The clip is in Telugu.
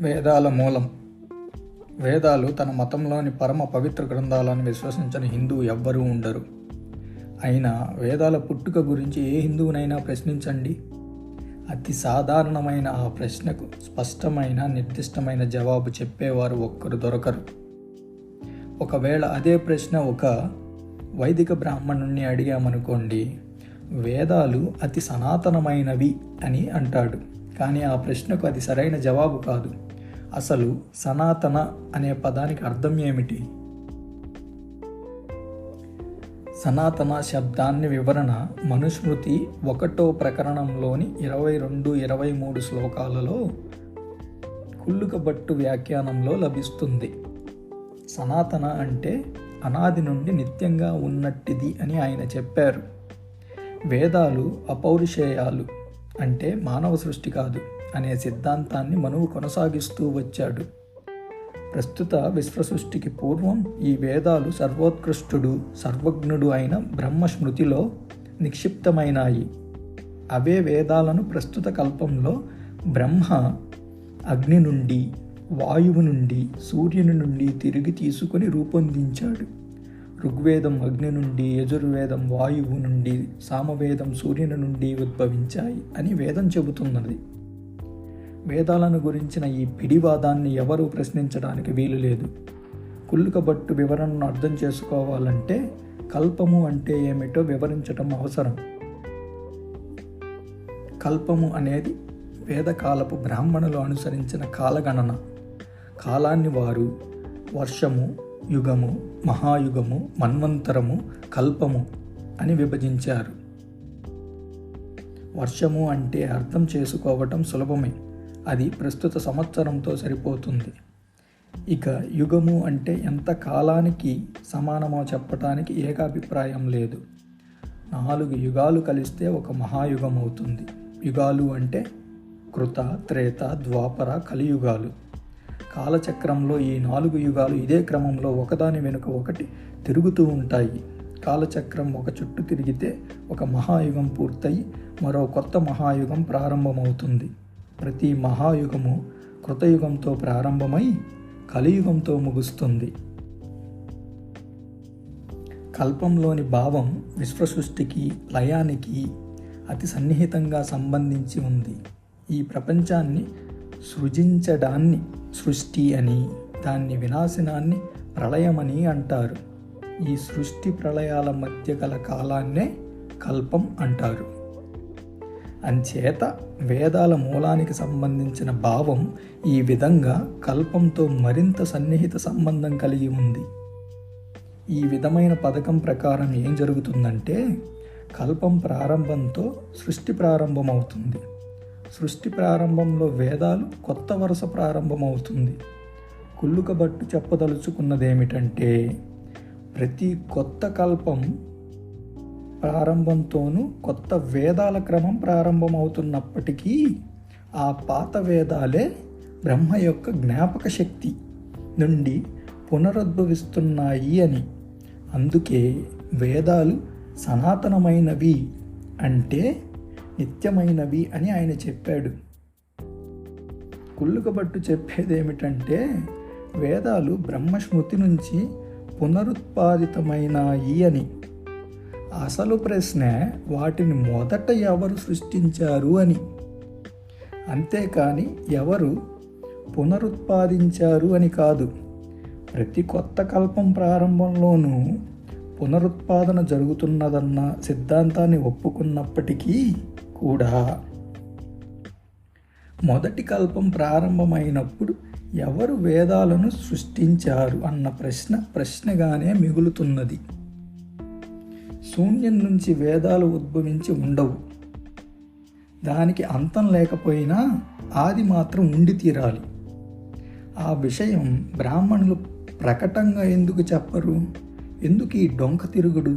వేదాల మూలం. వేదాలు తన మతంలోని పరమ పవిత్ర గ్రంథాలను విశ్వసించని హిందువు ఎవ్వరూ ఉండరు. అయినా వేదాల పుట్టుక గురించి ఏ హిందువునైనా ప్రశ్నించండి. అతి సాధారణమైన ఆ ప్రశ్నకు స్పష్టమైన నిర్దిష్టమైన జవాబు చెప్పేవారు ఒక్కరు దొరకరు. ఒకవేళ అదే ప్రశ్న ఒక వైదిక బ్రాహ్మణుణ్ణి అడిగామనుకోండి వేదాలు అతి సనాతనమైనవి అని అంటాడు. కానీ ఆ ప్రశ్నకు అది సరైన జవాబు కాదు. అసలు సనాతన అనే పదానికి అర్థం ఏమిటి? సనాతన శబ్దాన్ని వివరణ మనుస్మృతి ఒకటో ప్రకరణంలోని ఇరవై రెండు ఇరవై మూడు శ్లోకాలలో కుళ్ళుకబట్టు వ్యాఖ్యానంలో లభిస్తుంది. సనాతన అంటే అనాది నుండి నిత్యంగా ఉన్నట్టిది అని ఆయన చెప్పారు. వేదాలు అపౌరుషేయాలు అంటే మానవ సృష్టి కాదు అనే సిద్ధాంతాన్ని మనువు కొనసాగిస్తూ వచ్చాడు. ప్రస్తుత విశ్వ సృష్టికి పూర్వం ఈ వేదాలు సర్వోత్కృష్టుడు సర్వజ్ఞుడు అయిన బ్రహ్మస్మృతిలో నిక్షిప్తమైనాయి. అవే వేదాలను ప్రస్తుత కల్పంలో బ్రహ్మ అగ్ని నుండి వాయువు నుండి సూర్యుని నుండి తిరిగి తీసుకొని రూపొందించాడు. ఋగ్వేదం అగ్ని నుండి యజుర్వేదం వాయువు నుండి సామవేదం సూర్యుని నుండి ఉద్భవించాయి అని వేదం చెబుతున్నది. వేదాలను గురించిన ఈ పిడివాదాన్ని ఎవరూ ప్రశ్నించడానికి వీలు లేదు. కుళ్ళుకబట్టు వివరణను అర్థం చేసుకోవాలంటే కల్పము అంటే ఏమిటో వివరించటం అవసరం. కల్పము అనేది వేదకాలపు బ్రాహ్మణులు అనుసరించిన కాలగణన. కాలాన్ని వారు వర్షము యుగము మహాయుగము మన్వంతరము కల్పము అని విభజించారు. వర్షము అంటే అర్థం చేసుకోవటం సులభమే. అది ప్రస్తుత సంవత్సరంతో సరిపోతుంది. ఇక యుగము అంటే ఎంత కాలానికి సమానమో చెప్పటానికి ఏకాభిప్రాయం లేదు. నాలుగు యుగాలు కలిస్తే ఒక మహాయుగం అవుతుంది యుగాలు అంటే కృత త్రేత ద్వాపర కలియుగాలు. కాలచక్రంలో ఈ నాలుగు యుగాలు ఇదే క్రమంలో ఒకదాని వెనుక ఒకటి తిరుగుతూ ఉంటాయి. కాలచక్రం ఒక చుట్టు తిరిగితే ఒక మహాయుగం పూర్తయి మరో కొత్త మహాయుగం ప్రారంభమవుతుంది. ప్రతి మహాయుగము కృతయుగంతో ప్రారంభమై కలియుగంతో ముగుస్తుంది. కల్పంలోని భావం విశ్వసృష్టికి లయానికి అతి సన్నిహితంగా సంబంధించి ఉంది. ఈ ప్రపంచాన్ని సృజించడాన్ని సృష్టి అని దాన్ని వినాశనాన్ని ప్రళయమని అంటారు. ఈ సృష్టి ప్రళయాల మధ్య గల కాలాన్నే కల్పం అంటారు. అంచేత వేదాల మూలానికి సంబంధించిన భావం ఈ విధంగా కల్పంతో మరింత సన్నిహిత సంబంధం కలిగి ఉంది. ఈ విధమైన పథకం ప్రకారం ఏం జరుగుతుందంటే కల్పం ప్రారంభంతో సృష్టి ప్రారంభమవుతుంది. సృష్టి ప్రారంభంలో వేదాలు కొత్త వరుస ప్రారంభమవుతుంది. కుళ్ళుకబట్టు చెప్పదలుచుకున్నదేమిటంటే ప్రతి కొత్త కల్పం ప్రారంభంతోనూ కొత్త వేదాల క్రమం ప్రారంభమవుతున్నప్పటికీ ఆ పాత వేదాలే బ్రహ్మ యొక్క జ్ఞాపక శక్తి నుండి పునరుద్భవిస్తున్నాయి అని. అందుకే వేదాలు సనాతనమైనవి అంటే నిత్యమైనవి అని ఆయన చెప్పాడు. కుళ్ళుకబట్టు చెప్పేదేమిటంటే వేదాలు బ్రహ్మస్మృతి నుంచి పునరుత్పాదితమైనాయి అని. అసలు ప్రశ్న వాటిని మొదట ఎవరు సృష్టించారు అని. అంతేకాని ఎవరు పునరుత్పాదించారు అని కాదు. ప్రతి కొత్త కల్పం ప్రారంభంలోనూ పునరుత్పాదన జరుగుతున్నదన్న సిద్ధాంతాన్ని ఒప్పుకున్నప్పటికీ కూడా మొదటి కల్పం ప్రారంభమైనప్పుడు ఎవరు వేదాలను సృష్టించారు అన్న ప్రశ్న ప్రశ్నగానే మిగులుతున్నది. శూన్యం నుంచి వేదాలు ఉద్భవించి ఉండవు. దానికి అంతం లేకపోయినా ఆది మాత్రం ఉండి తీరాలి. ఆ విషయం బ్రాహ్మణులు ప్రకటంగా ఎందుకు చెప్పరు? ఎందుకు ఈ డొంక తిరుగుడు?